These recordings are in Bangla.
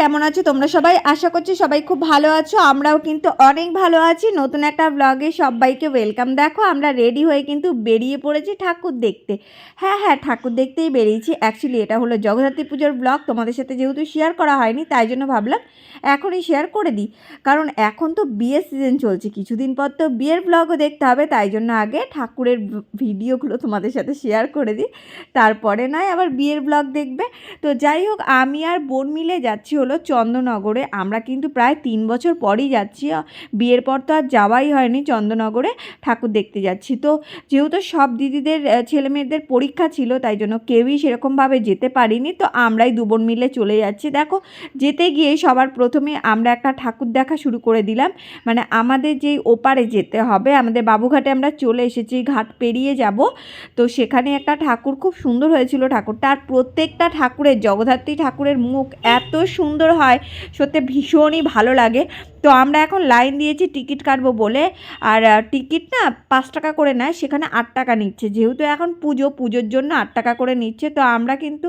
কেমন আছো তোমরা সবাই? আশা করছি সবাই খুব ভালো আছো। আমরাও কিন্তু অনেক ভালো আছি। নতুন একটা ব্লগে সবাইকে ওয়েলকাম দেখো, আমরা রেডি হয়ে কিন্তু বেরিয়ে পড়েছি ঠাকুর দেখতে। হ্যাঁ হ্যাঁ ঠাকুর দেখতেই বেরিয়েছি। অ্যাকচুয়ালি এটা হলো জগদ্ধাত্রী পুজোর ব্লগ তোমাদের সাথে যেহেতু শেয়ার করা হয়নি, তাই জন্য ভাবলাম এখনই শেয়ার করে দিই। কারণ এখন তো বিয়ের সিজন চলছে। কিছুদিন পর তো বিয়ের ব্লগও দেখতে হবে। তাই জন্য আগে ঠাকুরের ভিডিওগুলো তোমাদের সাথে শেয়ার করে দিই। তারপরে নয় আবার বিয়ের ব্লগ দেখবে। তো যাই হোক, আমি আর বোন মিলে যাচ্ছি। হলো চন্দননগরে আমরা কিন্তু প্রায় তিন বছর পরই যাচ্ছি। বিয়ের পর তো আর যাওয়াই হয়নি চন্দননগরে ঠাকুর দেখতে যাচ্ছি। তো যেহেতু সব দিদিদের ছেলে মেয়েদের পরীক্ষা ছিল, তাই জন্য কেউই সেরকমভাবে যেতে পারিনি। তো আমরাই দু বোন মিলে চলে যাচ্ছি। দেখো, যেতে গিয়ে সবার প্রথমে আমরা একটা ঠাকুর দেখা শুরু করে দিলাম। মানে আমাদের যেই ওপারে যেতে হবে, আমাদের বাবুঘাটে আমরা চলে এসেছি, ঘাট পেরিয়ে যাব। তো সেখানে একটা ঠাকুর খুব সুন্দর হয়েছিল ঠাকুরটা। আর প্রত্যেকটা ঠাকুরের, জগদ্ধাত্রী ঠাকুরের মুখ এত সুন্দর হয়, সত্যি ভীষণই ভালো লাগে। তো আমরা এখন লাইন দিয়েছি টিকিট কাটবো বলে। আর টিকিট না পাঁচ টাকা করে নেয়, সেখানে আট টাকা নিচ্ছে। যেহেতু এখন পুজো, পুজোর জন্য আট টাকা করে নিচ্ছে। তো আমরা কিন্তু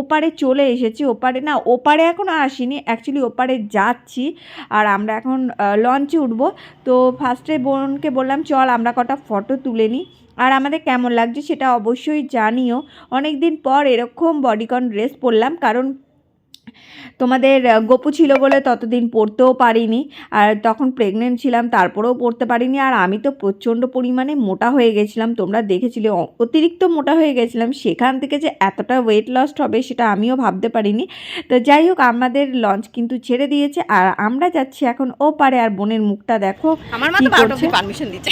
ওপারে চলে এসেছি। ওপারে না, ওপারে এখনও আসিনি অ্যাকচুয়ালি ওপারে যাচ্ছি। আর আমরা এখন লঞ্চে উঠবো। তো ফার্স্টে বোনকে বললাম, চল আমরা কটা ফটো তুলে নিই। আর আমাদের কেমন লাগছে সেটা অবশ্যই জানিও। অনেক দিন পর এরকম বডিকন ড্রেস পরলাম, কারণ তোমাদের গপু ছিল বলে ততদিন পড়তেও পারিনি। আর তখন প্রেগনেন্ট ছিলাম তারপরেও পড়তে পারিনি। আর আমি তো প্রচণ্ড পরিমাণে মোটা হয়ে গেছিলাম। তোমরা দেখেছিলে অতিরিক্ত মোটা হয়ে গেছিলাম। সেখান থেকে যে এতটা ওয়েট লস্ট হবে সেটা আমিও ভাবতে পারিনি। তো যাই হোক আমাদের লঞ্চ কিন্তু ছেড়ে দিয়েছে। আর আমরা যাচ্ছি এখন ও পারে আর বোনের মুখটা দেখো আমার মা তো বারোটা করছে? অব্দি পারমিশন দিচ্ছে।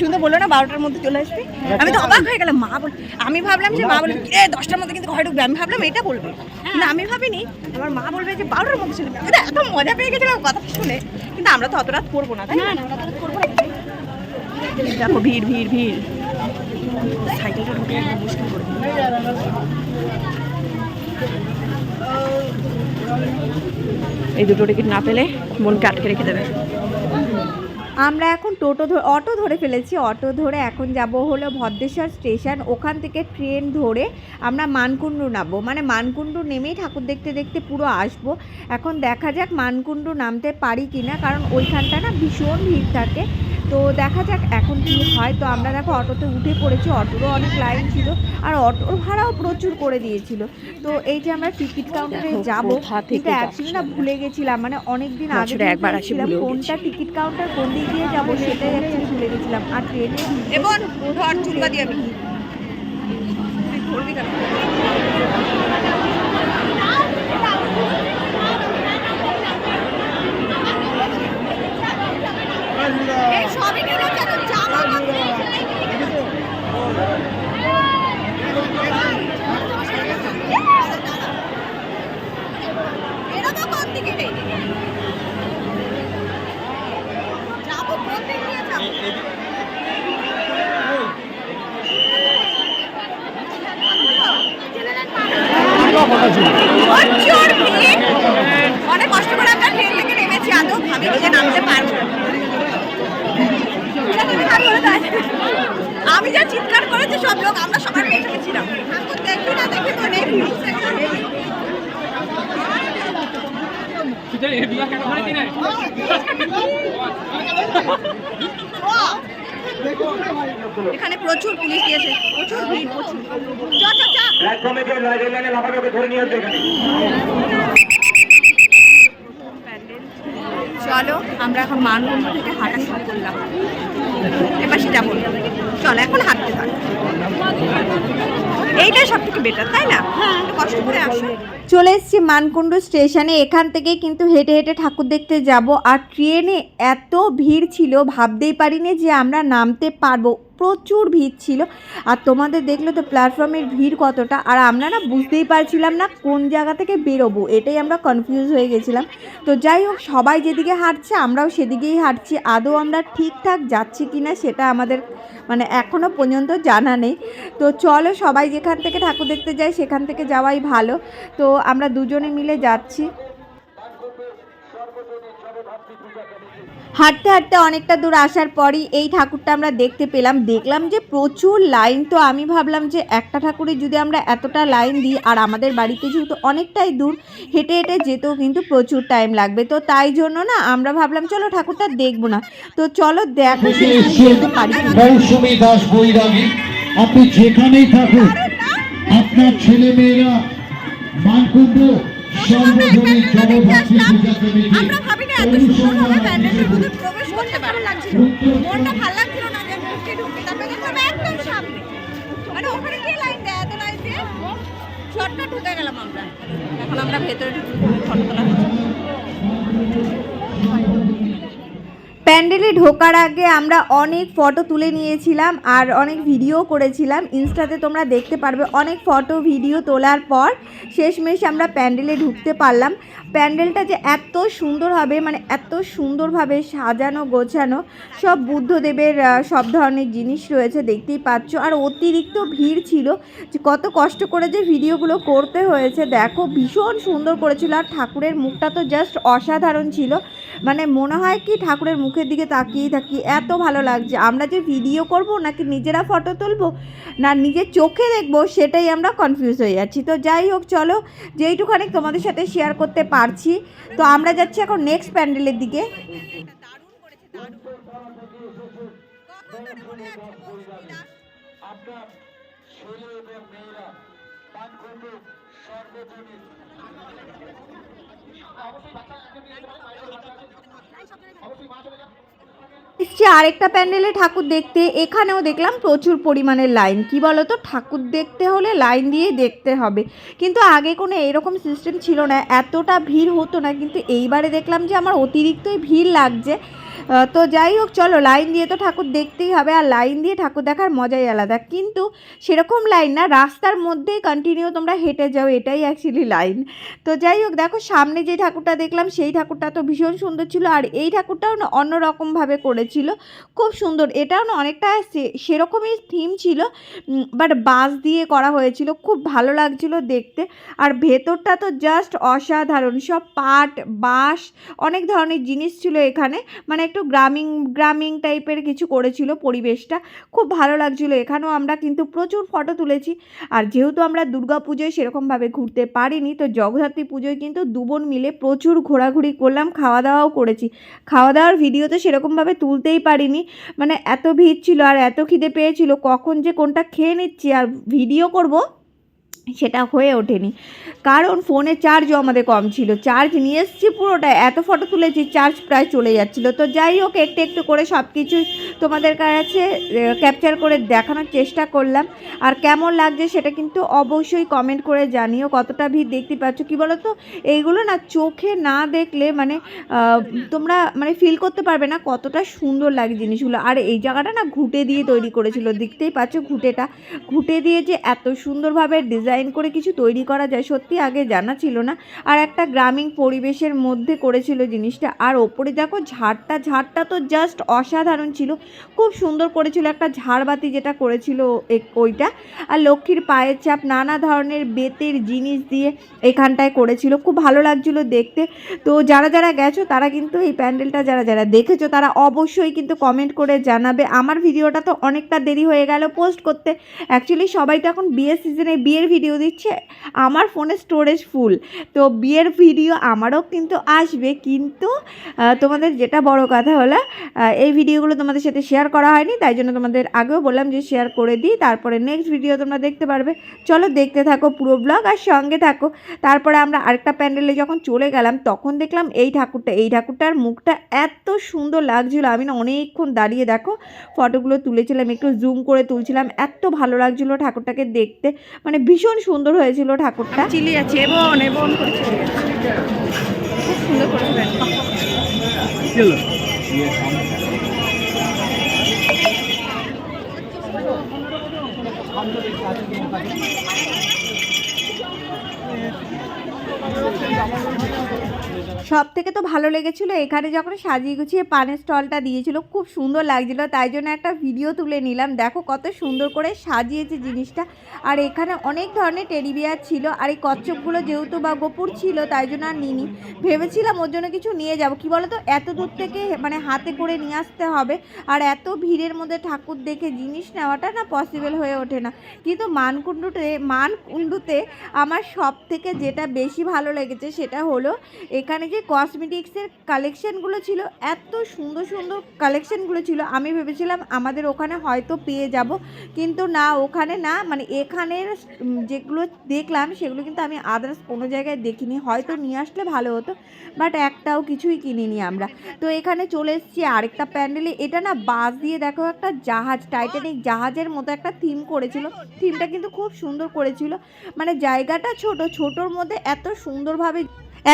সুন্দর বলল না বারোটার মধ্যে চলে আসবে। আমি তো অবাক হয়ে গেলাম মা বল আমি ভাবলাম যে মা বলবে রে দশটার মধ্যে কিন্তু ঘরে ঢুকবে। আমি ভাবলাম এটা বলবে। না আমি ভাবিনি আমার মা বলবে যে বারোটার মধ্যে চলে যাবে। এত মজা পেয়ে গেছিলাম কথা শুনে কিন্তু আমরা তো অত রাত করব না তাই না? দেখো ভিড় ভিড় ভিড়। সাইকেলটা ঢুকে মুশকিল করে এই দুটো টিকিট না পেলে মনকে আটকে রেখে দেবে। আমরা এখন টোটো অটো ধরে ফেলেছি, অটো ধরে এখন যাব হলো ভদ্রেশ্বর স্টেশন, ওখান থেকে ট্রেন ধরে আমরা মানকুণ্ডু নামবো। মানে মানকুণ্ডু নেমেই ঠাকুর দেখতে দেখতে পুরো আসব। এখন দেখা যাক মানকুণ্ডু নামতে পারি কি না কারণ ওইখানটা না ভীষণ ভিড় থাকে। তো দেখা যাক এখন কি হয়। তো আমরা দেখো অটোতে উঠে পড়েছি অটোরও অনেক লাইন ছিল আর অটোর ভাড়াও প্রচুর করে দিয়েছিল। তো এই যে আমরা টিকিট কাউন্টারে যাব কিন্তু অ্যাকচুয়ালি না ভুলে গেছিলাম মানে অনেক দিন আগে একবার আসি কোনটা টিকিট কাউন্টার কোন দিক দিয়ে যাব সেটাই অ্যাকচুয়ালি ভুলে গেছিলাম। আর ট্রেনে এবার চুলকা দিয়ে আমি। ধরবি কেন এই সবই নিল কেন? জামা কাপড়। বেরোবো কোন দিকে রে? যাব কোন দিক দিয়ে যাব? প্রচুর ভিড়। অনেক কষ্ট করে আমরা ট্রেন থেকে নেমেছি আদৌ ভাবিনি যে নামতে পারব আমি যা চিৎকার করেছি সব লোক আমরা সবার পেছনে ছিলাম ঠাকুর দেখি না দেখি তো নেই এখানে প্রচুর পুলিশ দিয়েছে প্রচুর ভিড়, প্রচুর। চলো, আমরা এখন মানবন্ধ থেকে হাঁটা শুরু করলাম। এবার সেটা চলো, এখন হাঁটতে থাক। এইটাই সব থেকে বেটার তাই না? কষ্ট করে আসো। চলে এসছি মানকুণ্ডু স্টেশনে। এখান থেকে কিন্তু হেঁটে হেঁটে ঠাকুর দেখতে যাব। আর ট্রেনে এত ভিড় ছিল, ভাবতেই পারিনি যে আমরা নামতে পারব। প্রচুর ভিড় ছিল। আর তোমাদের দেখলে তো প্ল্যাটফর্মের ভিড় কতটা। আর আমরা না বুঝতেই পারছিলাম না কোন জায়গা থেকে বেরোবো, এটাই আমরা কনফিউজ হয়ে গেছিলাম। তো যাই হোক, সবাই যেদিকে হাঁটছে, আমরাও সেদিকেই হাঁটছি। আদৌ আমরা ঠিকঠাক যাচ্ছি কি না সেটা আমাদের মানে এখনও পর্যন্ত জানা নেই। তো চলো সবাই যেখান থেকে ঠাকুর দেখতে যাই সেখান থেকে যাওয়াই ভালো। তো আমরা দুজনে মিলে যাচ্ছি। হাঁটতে হাঁটতে অনেকটা দূর আসার পরই এই ঠাকুরটা আমরা দেখতে পেলাম। দেখলাম যে প্রচুর লাইন। তো আমি ভাবলাম যে একটা ঠাকুরে যদি আমরা এতটা লাইন দিই আর আমাদের বাড়িতে যেহেতু অনেকটাই দূর হেঁটে হেঁটে যেতেও কিন্তু প্রচুর টাইম লাগবে। তো তাই জন্য না আমরা ভাবলাম চলো ঠাকুরটা দেখব না। তো চলো দেখো। মৌসুমী দাস বৈরাগী আপনি যেখানেই থাকুন আপনার ছেলে মেয়েরা মানকুণ্ড সর্বজনীন জনভাতৃ পূজা কমিটি আমরা ভাবিনি এত সুন্দরভাবে প্যান্ডেলের মধ্যে প্রবেশ করতে ভালো লাগছিল মনটা ভালো লাগছিল না যে ঢুকে ঢুকে তারপরে দেখলাম একদম সামনে। মানে ওখানে কি লাইন দেয়? এত লাইন দিয়ে? শর্টকাট ঢুকে গেলাম আমরা। এখন আমরা ভেতরে ঢুকে ফটো তোলা হচ্ছে। প্যান্ডেলে ঢোকার আগে আমরা অনেক ফটো তুলে নিয়েছিলাম আর অনেক ভিডিও করেছিলাম। ইনস্টাতে তোমরা দেখতে পারবে অনেক ফটো, ভিডিও তোলার পর শেষমেশ আমরা প্যান্ডেলে ঢুকতে পারলাম। প্যান্ডেলটা যে এত সুন্দর হবে মানে এত সুন্দরভাবে সাজানো, গোছানো, সব বুদ্ধদেবের সব ধরনের জিনিস রয়েছে, দেখতেই পাচ্ছ। আর অতিরিক্ত ভিড় ছিল যে কত কষ্ট করে যে ভিডিওগুলো করতে হয়েছে। দেখো, ভীষণ সুন্দর করেছিল। আর ঠাকুরের মুখটা তো জাস্ট অসাধারণ ছিল। মানে মনে হয় কি ঠাকুরের মুখের দিকে তাকিয়ে থাকি। এত ভালো লাগছে। আমরা যে ভিডিও করব নাকি নিজেরা ফটো তুলবো না নিজের চোখে দেখব, সেটাই আমরা কনফিউজ হয়ে যাচ্ছি। তো যাই হোক, চলো, যেইটুখানি তোমাদের সাথে শেয়ার করতে পারছি। তো আমরা যাচ্ছি এখন নেক্সট প্যান্ডেলের দিকে। এসছি আরেকটা প্যান্ডেলে ঠাকুর দেখতে। এখানেও দেখলাম প্রচুর পরিমাণে লাইন। কি তো ঠাকুর দেখতে হলে লাইন দিয়ে দেখতে হবে। কিন্তু আগে কোনো এরকম সিস্টেম ছিল না। এতটা ভিড় হতো না। কিন্তু এইবারে দেখলাম যে আমার অতিরিক্তই ভিড় লাগছে। তো যাই হোক, চলো লাইন দিয়ে তো ঠাকুর দেখতেই হবে, আর লাইন দিয়ে ঠাকুর দেখার মজাই আলাদা। কিন্তু সেরকম লাইন না, রাস্তার মধ্যেই কন্টিনিউ তোমরা হেঁটে যাও, এটাই অ্যাকচুয়ালি লাইন তো যাই হোক, দেখো, সামনে যে ঠাকুরটা দেখলাম, সেই ঠাকুরটা তো ভীষণ সুন্দর ছিল, আর এই ঠাকুরটাও না অন্যরকমভাবে করেছিল। খুব সুন্দর, এটাও না অনেকটা সেরকমই থিম ছিল বাট বাঁশ দিয়ে করা হয়েছিল, খুব ভালো লাগছিল দেখতে। আর ভেতরটা তো জাস্ট অসাধারণ, সব পাট, বাঁশ, অনেক ধরনের জিনিস ছিল এখানে। মানে একটু গ্রামীণ গ্রামীণ টাইপের কিছু করেছিল পরিবেশটা। খুব ভালো লাগছিল। এখানেও আমরা কিন্তু প্রচুর ফটো তুলেছি। আর যেহেতু আমরা দুর্গা পুজোয় সেরকমভাবে ঘুরতে পারিনি, তো জগদ্ধাত্রী পুজোয় কিন্তু দুবোন মিলে প্রচুর ঘোরাঘুরি করলাম খাওয়া দাওয়াও করেছি। খাওয়া দাওয়ার ভিডিও তো সেরকমভাবে তুলতেই পারিনি। মানে এত ভিড় ছিল আর এত খিদে পেয়েছিল, কখন যে কোনটা খেয়ে নিচ্ছি আর ভিডিও করব? সেটা হয়ে ওঠেনি। কারণ ফোনে চার্জও আমাদের কম ছিল। চার্জ নিয়ে এসেছি পুরোটা, এত ফটো তুলেছি চার্জ প্রায় চলে যাচ্ছিল। তো যাই হোক, একটু একটু করে সব কিছু তোমাদের কাছে ক্যাপচার করে দেখানোর চেষ্টা করলাম। আর কেমন লাগছে সেটা কিন্তু অবশ্যই কমেন্ট করে জানিও। কতটা ভিড় দেখতে পাচ্ছ? কী বলো তো এইগুলো না চোখে না দেখলে মানে তোমরা মানে ফিল করতে পারবে না কতটা সুন্দর লাগে জিনিসগুলো। আর এই জায়গাটা না ঘুটে দিয়ে তৈরি করেছিল। দেখতেই পাচ্ছ ঘুটেটা। ঘুটে দিয়ে যে এত সুন্দরভাবে ডিজাইন করে কিছু তৈরি করা যায়, সত্যি আগে জানা ছিল না। আর একটা গ্রামীণ পরিবেশের মধ্যে করেছিল জিনিসটা। আর ওপরে দেখো ঝাড়টা ঝাড়টা তো জাস্ট অসাধারণ ছিল। খুব সুন্দর করেছিল একটা ঝাড়বাতি যেটা করেছিল ওইটা। আর লক্ষ্মীর পায়ের চাপ, নানা ধরনের বেতের জিনিস দিয়ে এখানটায় করেছিল। খুব ভালো লাগছিল দেখতে। তো যারা যারা গেছো, তারা কিন্তু এই প্যান্ডেলটা যারা যারা দেখেছ, তারা অবশ্যই কিন্তু কমেন্ট করে জানাবে। আমার ভিডিওটা তো অনেকটা দেরি হয়ে গেল পোস্ট করতে। অ্যাকচুয়ালি সবাই তো এখন বিয়ের সিজনে বিয়ের ভিডিও দিচ্ছে, আমার ফোনে স্টোরেজ ফুল তো বিয়ের ভিডিও আমারও কিন্তু আসবে, কিন্তু তোমাদের যেটা বড় কথা হলো এই ভিডিওগুলো তোমাদের সাথে শেয়ার করা হয়নি, তাই জন্য তোমাদের আগেও বললাম যে শেয়ার করে দিই, তারপরে নেক্সট ভিডিও তোমরা দেখতে পারবে। চলো দেখতে থাকো পুরো ব্লগ আর সঙ্গে থাকো। তারপরে আমরা আরেকটা প্যান্ডেলে যখন চলে গেলাম, তখন দেখলাম এই ঠাকুরটা, এই ঠাকুরটার মুখটা এত সুন্দর লাগছিল। আমি না অনেকক্ষণ দাঁড়িয়ে দেখো ফটোগুলো তুলেছিলাম, একটু জুম করে তুলছিলাম, এত ভালো লাগছিল ঠাকুরটাকে দেখতে। মানে ভীষণ সুন্দর হয়েছিল ঠাকুরটা। চিলি আছে এবন এবন করে চিলি আছে। খুব সুন্দর করেছে সব থেকে তো ভালো লেগেছিল এখানে যখন সাজিয়ে গুছিয়ে পানের স্টলটা দিয়েছিল, খুব সুন্দর লাগছিল। তাই জন্য একটা ভিডিও তুলে নিলাম। দেখো কত সুন্দর করে সাজিয়েছে জিনিসটা। আর এখানে অনেক ধরনের টেডি বিয়ার ছিল। আর এই কচ্ছপগুলো যেহেতু বা গোপুর ছিল, তাই জন্য আর নিনি ভেবেছিলাম ওর জন্য কিছু নিয়ে যাব। কি বলো তো এত দূর থেকে মানে হাতে করে নিয়ে আসতে হবে। আর এত ভিড়ের মধ্যে ঠাকুর দেখে জিনিস নেওয়াটা না পসিবল হয়ে ওঠে না। কিন্তু মানকুণ্ডুতে মানকুণ্ডুতে আমার সব থেকে যেটা বেশি ভালো লেগেছে সেটা হলো, এখানে যে কসমেটিক্সের কালেকশানগুলো ছিল, এত সুন্দর সুন্দর কালেকশানগুলো ছিল, আমি ভেবেছিলাম আমাদের ওখানে হয়তো পেয়ে যাব। কিন্তু না, ওখানে না মানে এখানের যেগুলো দেখলাম, সেগুলো কিন্তু আমি আদার্স কোনো জায়গায় দেখিনি। হয়তো নিয়ে আসলে ভালো হতো বাট একটাও কিছুই কিনিনি আমরা। তো এখানে চলে এসেছি আরেকটা প্যান্ডেলে। এটা না বাস দিয়ে দেখো একটা জাহাজ টাইটানিক জাহাজের মতো একটা থিম করেছিল। থিমটা কিন্তু খুব সুন্দর করেছিল। মানে জায়গাটা ছোট, ছোটোর মধ্যে এত সুন্দরভাবে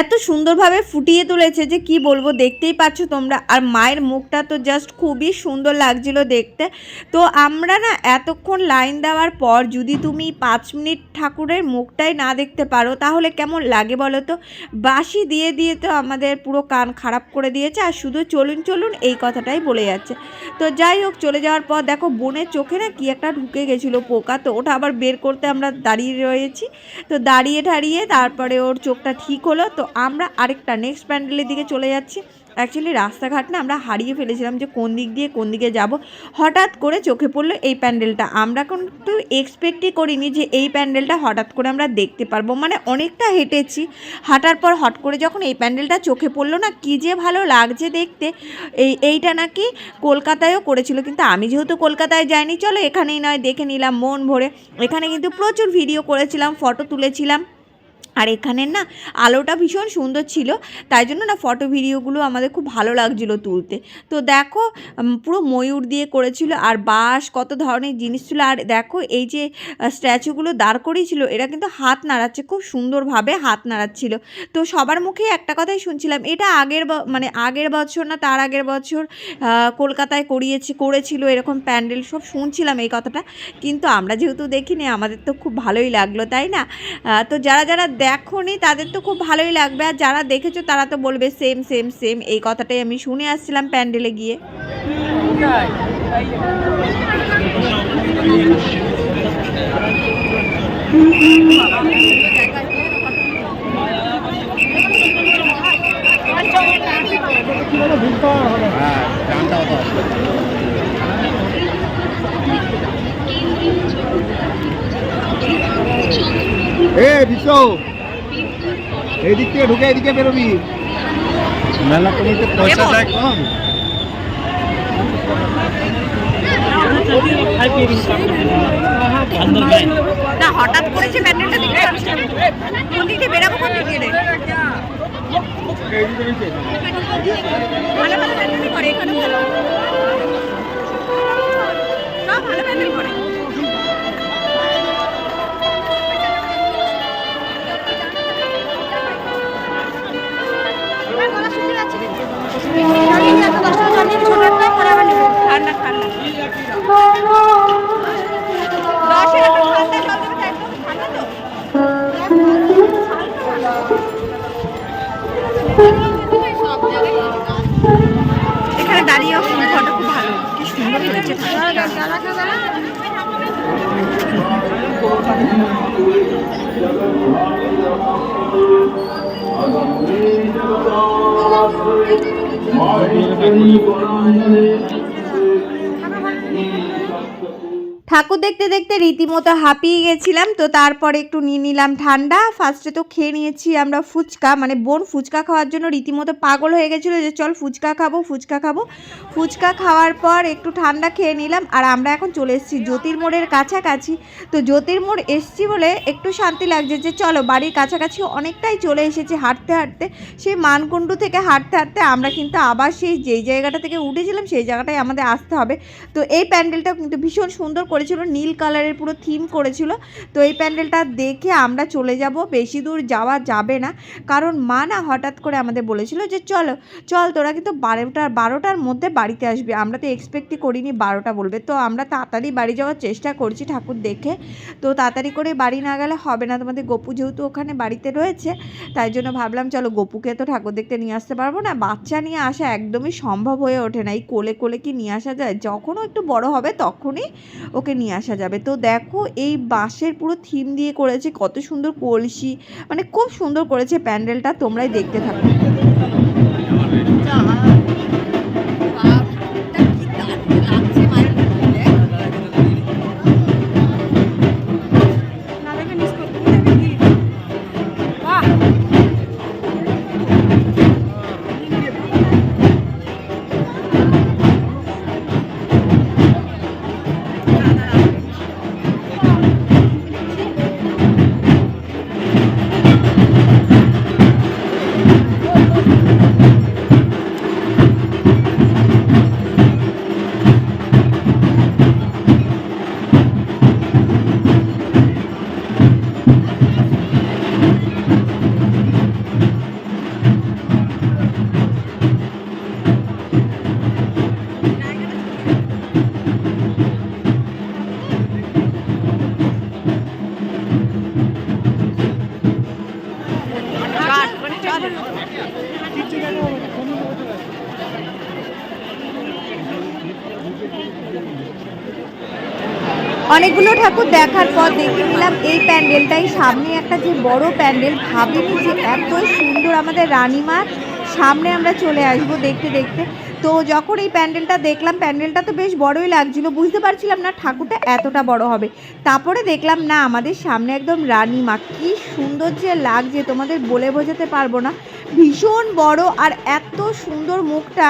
এত সুন্দরভাবে ফুটিয়ে তুলেছে যে কি বলব, দেখতেই পাচ্ছ তোমরা। আর মায়ের মুখটা তো জাস্ট খুবই সুন্দর লাগছিল দেখতে। তো আমরা না এতক্ষণ লাইন দেওয়ার পর যদি তুমি পাঁচ মিনিট ঠাকুরের মুখটাই না দেখতে পারো, তাহলে কেমন লাগে বলো তো? বাসি দিয়ে দিয়ে তো আমাদের পুরো কান খারাপ করে দিয়েছে, আর শুধু চলুন চলুন এই কথাটাই বলে যাচ্ছে। তো যাই হোক, চলে যাওয়ার পর দেখো বোনের চোখে না কি একটা ঢুকে গেছিল পোকা, তো ওটা আবার বের করতে আমরা দাঁড়িয়ে রয়েছি। তো দাঁড়িয়ে ঠাড়িয়ে তারপরে ওর চোখটা ঠিক হলো, তো আমরা আরেকটা নেক্সট প্যান্ডেলের দিকে চলে যাচ্ছি। অ্যাকচুয়ালি রাস্তাঘাট না আমরা হারিয়ে ফেলেছিলাম যে কোন দিক দিয়ে কোন দিকে যাব। হঠাৎ করে চোখে পড়ল এই প্যান্ডেলটা আমরা কিন্তু এক্সপেক্টই করিনি যে এই প্যান্ডেলটা হঠাৎ করে আমরা দেখতে পারব। মানে অনেকটা হেঁটেছি। হাঁটার পর হট করে যখন এই প্যান্ডেলটা চোখে পড়ল না, কী যে ভালো লাগছে দেখতে। এই, এইটা নাকি কলকাতায়ও করেছিল। কিন্তু আমি যেহেতু কলকাতায় যাইনি, চলো এখানেই নয়, দেখে নিলাম মন ভরে। এখানে কিন্তু প্রচুর ভিডিও করেছিলাম ফটো তুলেছিলাম। আর এখানের না আলোটা ভীষণ সুন্দর ছিল, তাই জন্য না ফটো ভিডিওগুলো আমাদের খুব ভালো লাগছিল তুলতে। তো দেখো পুরো ময়ূর দিয়ে করেছিল আর বাঁশ, কত ধরনের জিনিস ছিল। আর দেখো, এই যে স্ট্যাচুগুলো দাঁড় করিয়েছিল, এরা কিন্তু হাত নাড়াচ্ছে, খুব সুন্দরভাবে হাত নাড়াচ্ছিল। তো সবার মুখে একটা কথাই শুনছিলাম, এটা আগের মানে আগের বছর না তার আগের বছর কলকাতায় করিয়েছে, করেছিল এরকম প্যান্ডেল, সব শুনছিলাম এই কথাটা। কিন্তু আমরা যেহেতু দেখিনি, আমাদের তো খুব ভালোই লাগল, তাই না? তো যারা যারা দেখোনি তাদের তো খুব ভালোই লাগবে। আর যারা দেখেছ তারা তো বলবে সেম সেম সেম এই কথাটাই আমি শুনে আসছিলাম প্যান্ডেলে গিয়ে। এ বিশ্ব এইদিক থেকে ঢুকে এদিকে বেরোবি। মেলা কমিতে পয়সা দেয় কম। না হঠাৎ করে যে প্যান্ডেলটা পাচ্ছি কোন দিক বেরাবো কোন দিক রে? ভালো ভালো প্যান্ডেলই করে এখানে ভালো। সব ভালো প্যান্ডেল করে। পাবেন Thank you. ঠাকুর দেখতে দেখতে রীতিমতো হাঁপিয়ে গেছিলাম, তো তারপরে একটু নিয়ে নিলাম ঠান্ডা। ফার্স্টে তো খেয়ে নিয়েছি আমরা ফুচকা মানে বোন ফুচকা খাওয়ার জন্য রীতিমতো পাগল হয়ে গেছিল যে চল ফুচকা খাব ফুচকা খাব। ফুচকা খাওয়ার পর একটু ঠান্ডা খেয়ে নিলাম আর আমরা এখন চলে এসেছি জ্যোতির্মোড়ের কাছাকাছি। তো জ্যোতির্মোড় এসছি বলে একটু শান্তি লাগছে যে চলো বাড়ির কাছাকাছি অনেকটাই চলে এসেছি হাঁটতে হাঁটতে। সেই মানকুণ্ডু থেকে হাঁটতে হাঁটতে আমরা কিন্তু আবার সেই যেই জায়গাটা থেকে উঠেছিলাম সেই জায়গাটায় আমাদের আসতে হবে। তো এই প্যান্ডেলটা কিন্তু ভীষণ সুন্দর করে করেছিল, নীল কালারের পুরো থিম করেছিল। তো এই প্যান্ডেলটা দেখে আমরা চলে যাব। বেশি দূর যাওয়া যাবে না। কারণ মা না হঠাৎ করে আমাদের বলেছিল যে, চলো, চল, তোরা কিন্তু বারোটার বারোটার মধ্যে বাড়িতে আসবি। আমরা তো এক্সপেক্টই করিনি বারোটা বলবে। তো আমরা তাড়াতাড়ি বাড়ি যাওয়ার চেষ্টা করছি ঠাকুর দেখে। তো তাড়াতাড়ি করে বাড়ি না গেলে হবে না। তোমাদের গপু যেহেতু ওখানে বাড়িতে রয়েছে, তাই জন্য ভাবলাম, চলো, গপুকে তো ঠাকুর দেখতে নিয়ে আসতে পারব না। বাচ্চা নিয়ে আসা একদমই সম্ভব হয়ে ওঠে না। এই কোলে কোলে কি নিয়ে আসা যায়? যখনও একটু বড় হবে, তখনই ওকে নিয়ে আসা যাবে। তো দেখো, এই বাঁশের পুরো থিম দিয়ে করেছে কত সুন্দর কলসি মানে খুব সুন্দর করেছে প্যান্ডেলটা, তোমরাই দেখতে থাকো। দেখার পর দেখে নিলাম এই প্যান্ডেলটাই। সামনে একটা যে বড় প্যান্ডেল, ভাবিনি যে এত সুন্দর আমাদের রানীমার। সামনে আমরা চলে আসব দেখতে দেখতে। তো যখন এই প্যান্ডেলটা দেখলাম, প্যান্ডেলটা তো বেশ বড়ই লাগছিল, বুঝতে পারছিলাম না ঠাকুরটা এতটা বড় হবে। তারপরে দেখলাম, না, আমাদের সামনে একদম রানীমা। কি সুন্দর যে লাগছে, তোমাদের বলে বোঝাতে পারব না। ভীষণ বড় আর এত সুন্দর মুখটা।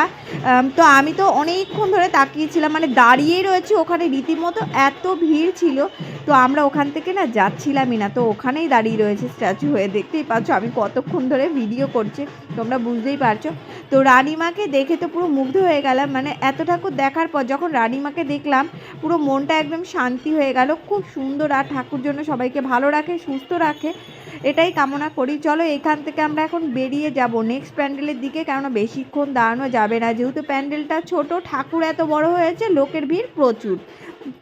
তো আমি তো অনেকক্ষণ ধরে তাকিয়েছিলাম মানে দাঁড়িয়েই রয়েছে ওখানে রীতিমতো। এত ভিড় ছিল। তো আমরা ওখান থেকে না যাচ্ছিলামই না, তো ওখানেই দাঁড়িয়ে রয়েছে স্ট্যাচু হয়ে, দেখতেই পাচ্ছ আমি কতক্ষণ ধরে ভিডিও করছি, তোমরা বুঝতেই পারছ। তো রানিমাকে দেখে তো পুরো মুগ্ধ হয়ে গেলাম মানে এত ঠাকুর দেখার পর যখন রানিমাকে দেখলাম, পুরো মনটা একদম শান্তি হয়ে গেল, খুব সুন্দর, আর ঠাকুর জন্য সবাইকে ভালো রাখে, সুস্থ রাখে। এটাই কামনা করি। চলো এখান থেকে আমরা এখন বেরিয়ে যাব নেক্সট প্যান্ডেলের দিকে, কেননা বেশিক্ষণ দাঁড়ানো যাবে না। যেহেতু প্যান্ডেলটা ছোট, ঠাকুর এত বড় হয়েছে, লোকের ভিড় প্রচুর।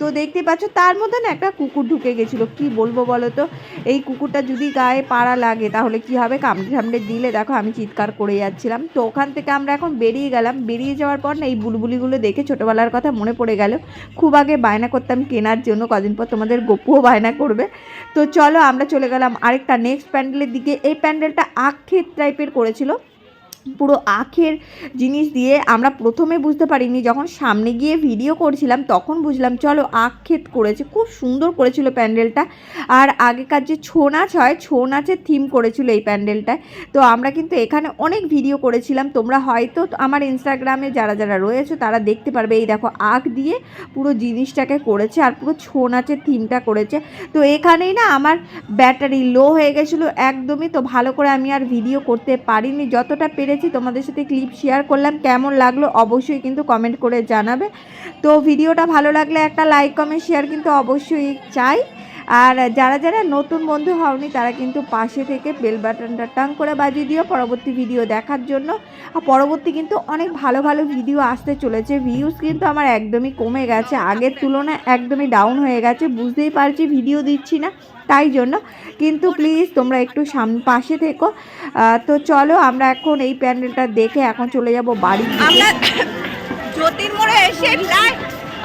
তো দেখতে পাচ্ছ, তার মধ্যে না একটা কুকুর ঢুকে গেছিল। কি বলব বলো তো? এই কুকুরটা যদি গায়ে পাড়া লাগে, তাহলে কি হবে? কামড়ে ঠামড়ে দিলে, দেখো আমি চিৎকার করে যাচ্ছিলাম। তো ওখান থেকে আমরা এখন বেরিয়ে গেলাম। বেরিয়ে যাওয়ার পর না এই বুলবুলিগুলো দেখে ছোটোবেলার কথা মনে পড়ে গেল। খুব আগে বায়না করতাম কেনার জন্য, কদিন পর তোমাদের গপুও বায়না করবে। তো চলো আমরা চলে গেলাম আরেকটা নেক্সট প্যান্ডেলের দিকে এই প্যান্ডেলটা আখের টাইপের করেছিল। পুরো আখের জিনিস দিয়ে আমরা প্রথমে বুঝতে পারিনি, যখন সামনে গিয়ে ভিডিও করছিলাম তখন বুঝলাম, চলো আখ ক্ষেত করেছে, খুব সুন্দর করেছিল প্যান্ডেলটা। আর আগেকার যে ছৌ নাচ হয়, ছৌ নাচের থিম করেছিল এই প্যান্ডেলটায়। তো আমরা কিন্তু এখানে অনেক ভিডিও করেছিলাম, তোমরা হয়তো আমার ইনস্টাগ্রামে যারা যারা রয়েছে তারা দেখতে পারবে, এই দেখো আখ দিয়ে পুরো জিনিসটাকে করেছে আর পুরো ছৌ নাচের থিমটা করেছে। তো এখানেই না আমার ব্যাটারি লো হয়ে গেছিল, একদমই তো ভালো করে আমি আর ভিডিও করতে পারিনি, যতটা পেরেছি তোমাদের সাথে ক্লিপ শেয়ার করলাম, কেমন লাগল অবশ্যই কিন্তু কমেন্ট করে জানাবে। তো ভিডিওটা ভালো লাগলে একটা লাইক কমেন্ট শেয়ার কিন্তু অবশ্যই চাই। আর যারা যারা নতুন বন্ধু হওনি, তারা কিন্তু পাশে থেকে বেল বাটনটা টাং করে বাজিয়ে দিও পরবর্তী ভিডিও দেখার জন্য। আর পরবর্তী কিন্তু অনেক ভালো ভালো ভিডিও আসতে চলেছে। ভিউজ কিন্তু আমার একদমই কমে গেছে। আগের তুলনায় একদমই ডাউন হয়ে গেছে। বুঝতেই পারছি ভিডিও দিচ্ছি না, তাই জন্য। কিন্তু প্লিজ তোমরা একটু সাম, পাশে থেকো। তো চলো আমরা এখন এই প্যান্ডেলটা দেখে এখন চলে যাব বাড়ি। আমরা এসে প্রায়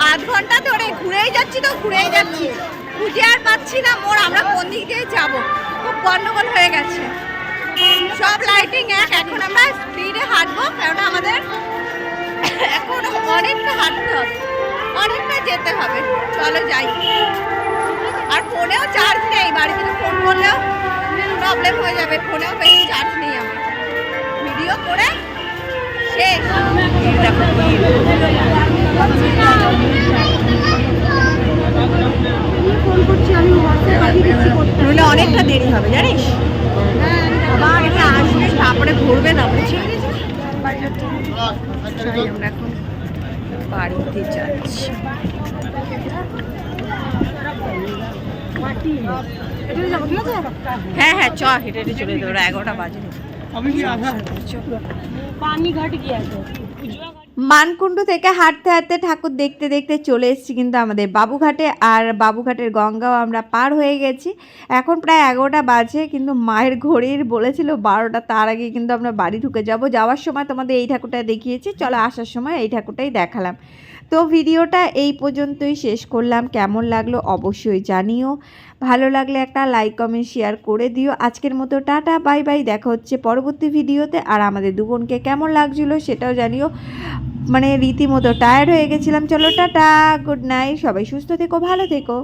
আধ ঘণ্টা ধরে ঘুরেই যাচ্ছি তো, ঘুরেই যাচ্ছি। খুঁজে আর পাচ্ছি না। মোড় আমরা কোন দিক যাব? খুব গন্ডগোল হয়ে গেছে। সব লাইটিং এক। এখন আমরা স্পিডে হাঁটবো কারণ আমাদের এখন অনেকটা হাঁটতে হবে। অনেকটা যেতে হবে। চলো যাই। আর ফোনেও চার্জ নেই। বাড়িতে তো ফোন করলেও প্রবলেম হয়ে যাবে। ফোনেও বেশি চার্জ নেই আমার। ভিডিও করে শেষ। নইলে অনেকটা দেরি হবে, জানিস? আসবে তারপরে ঘুরবে বুঝছি আমরা এখন বাড়িতে যাচ্ছি। হ্যাঁ হ্যাঁ চ, হেঁটে হেঁটে চলে যেতে এগারোটা বাজে। মানকুণ্ডু থেকে হাঁটতে হাঁটতে ঠাকুর দেখতে দেখতে চলে এসেছি কিন্তু আমাদের বাবুঘাটে, আর বাবুঘাটের গঙ্গাও আমরা পার হয়ে গেছি। এখন প্রায় এগারোটা বাজে, কিন্তু মায়ের ঘড়ির বলেছিল বারোটা, তার আগে কিন্তু আমরা বাড়ি ঢুকে যাব। যাওয়ার সময় তোমাদের এই ঠাকুরটা দেখিয়েছি, চলো আসার সময় এই ঠাকুরটাই দেখালাম। তো ভিডিওটা এই পর্যন্তই শেষ করলাম। কেমন লাগল অবশ্যই জানিও। ভালো লাগলে একটা লাইক কমেন্ট শেয়ার করে দিও। আজকের মতো টাটা বাই বাই দেখা হচ্ছে পরবর্তী ভিডিওতে। আর আমাদের দু বোনকে কেমন লাগছিল সেটাও জানিও। মানে রীতিমতো টায়ার্ড হয়ে গেছিলাম। চলো টাটা গুড নাইট সবাই সুস্থ থেকো, ভালো থেকো।